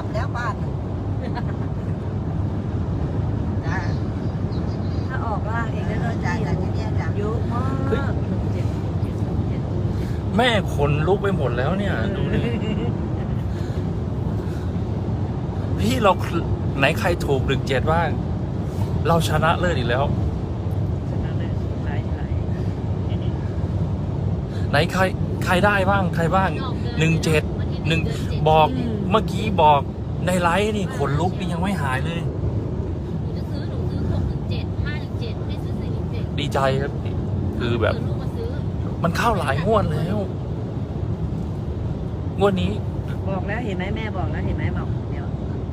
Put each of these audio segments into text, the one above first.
ับแล้วบ้านจ้ะถ้าออกล่างเองแล้วจ้แต่ที่เนี่ยจ้ะเยอะมากแม่ขนลุกไปหมดแล้วเนี่ย ดูนี่พี่เราไหนใครถูกหนึ่งเจ็ดบ้าง เราชนะเลิศอีกแล้ว ชนะเลยหลายหายไหนใครใครได้บ้างใครบ้างหนึ่งเจ็ดหนึ่งบอก เมื่อกี้บอกในไลฟ์นี่ขนลุกนี่ยังไม่หายเลย หนูจะซื้อหนูซื้อหกหนึ่งเจ็ดห้าหนึ่งเจ็ดไม่ซื้อสี่หนึ่งเจ็ดดีใจครับคือแบบ ลูกมาซื้อมันเข้าหลายงวดแล้ว งวดนี้บอกแล้วเห็นไหมแม่บอกแล้วเห็นไหมบอกเดี๋ยว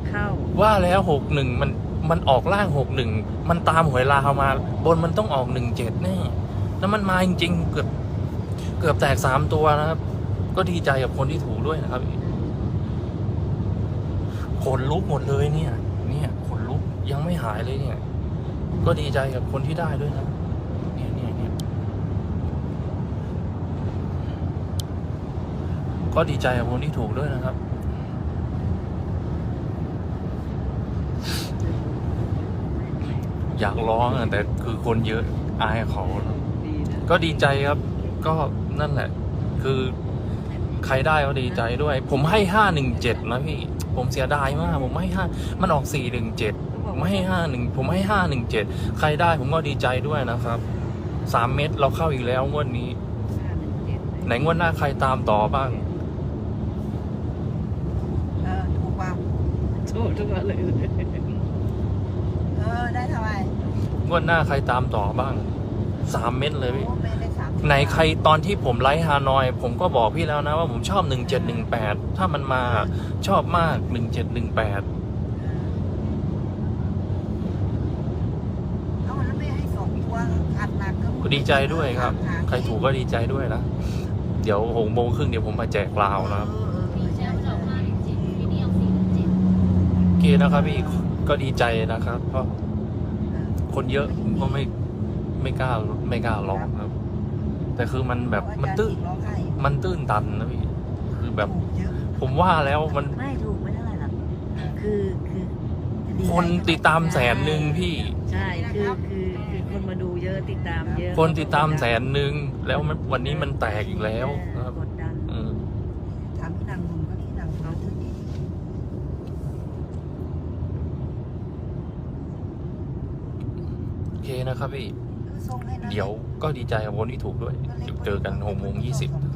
เข้าว่าแล้วหกหนึ่งมันมันออกล่างหกหนึ่งมันตามหวยลาวมา บนมันต้องออกหนึ่งเจ็ดแน่แล้วมันมาจริงๆเกือบเกือบแตกสามตัวนะครับ ก็ดีใจกับคนที่ถูกด้วยนะครับข นลุกหมดเลยเนี่ย เนี่ยขนลุกยังไม่หายเลยเนี่ย ก็ดีใจกับคนที่ได้ด้วยนะเนี่ยเนี่ยเนี่ยก็ดีใจกับคนที่ถูกด้วยนะครับอยากร้องแต่คือคนเยอะอายเขา ก็ดีใจครับ ก็นั่นแหละ คือใครได้ก็ดีใจด้วย ผมให้ห้าหนึ่งเจ็ดนะพี่ ผมเสียดายมาก ผมให้ห้ามันออกสี่หนึ่งเจ็ดผมให้ห้าหนึ่งผมให้ห้าหนึ่งเจ็ดใครได้ผมก็ดีใจด้วยนะครับสามเม็ดเราเข้าอีกแล้วงวดนี้ห้าหนึ่งเจ็ดไหนงวดหน้าใครตามต่อบ้างเออถูกป่ะถูกทุกวันเลยเออได้เท่าไหร่งวดหน้าใครตามต่อบ้างสามเม็ดเลยพี่โอ้แม่ได้สามสิบ ไหนใครตอนที่ผมไลฟ์ฮานอย ผมก็บอกพี่แล้วนะว่าผมชอบ 1718 ถ้ามันมาชอบมาก 1718เออเอาแล้วไม่ให้สองตัวอัดหนักก็ก็ดีใจด้วยครับ ใครถูกก็ดีใจด้วยนะ เดี๋ยวหกโมงครึ่งเดี๋ยวผมมาแจกลาวนะครับมีแชมป์เราห้าหนึ่งเจ็ดพี่นี่เอาสี่หนึ่งเจ็ดโอเคนะครับพี่ก็ดีใจนะครับ เพราะคนเยอะผมก็ไม่ไม่กล้าไม่กล้าร้องครับ แต่คือมันแบบมันตื้นร้องไห้มันตื้นตันนะพี่คือแบบถูกเยอะผมว่าแล้วมันไม่ถูกไม่เท่าไหร่หรอกคือคือคนติดตามแสนหนึ่งพี่ ใช่คือคือคือคนมาดูเยอะติดตามเยอะ คนติดตามแสนหนึ่งแล้วมันวันนี้มันแตกอีกแล้วนะครับกดดันอืมถามพี่นางนุ่มก็ที่นางเขาถือดีโอเคนะครับพี่คือส่งให้นะ เดี๋ยวก็ดีใจกับคนที่ถูกด้วยเดี๋ยวเจอกันหกโมงยี่สิบ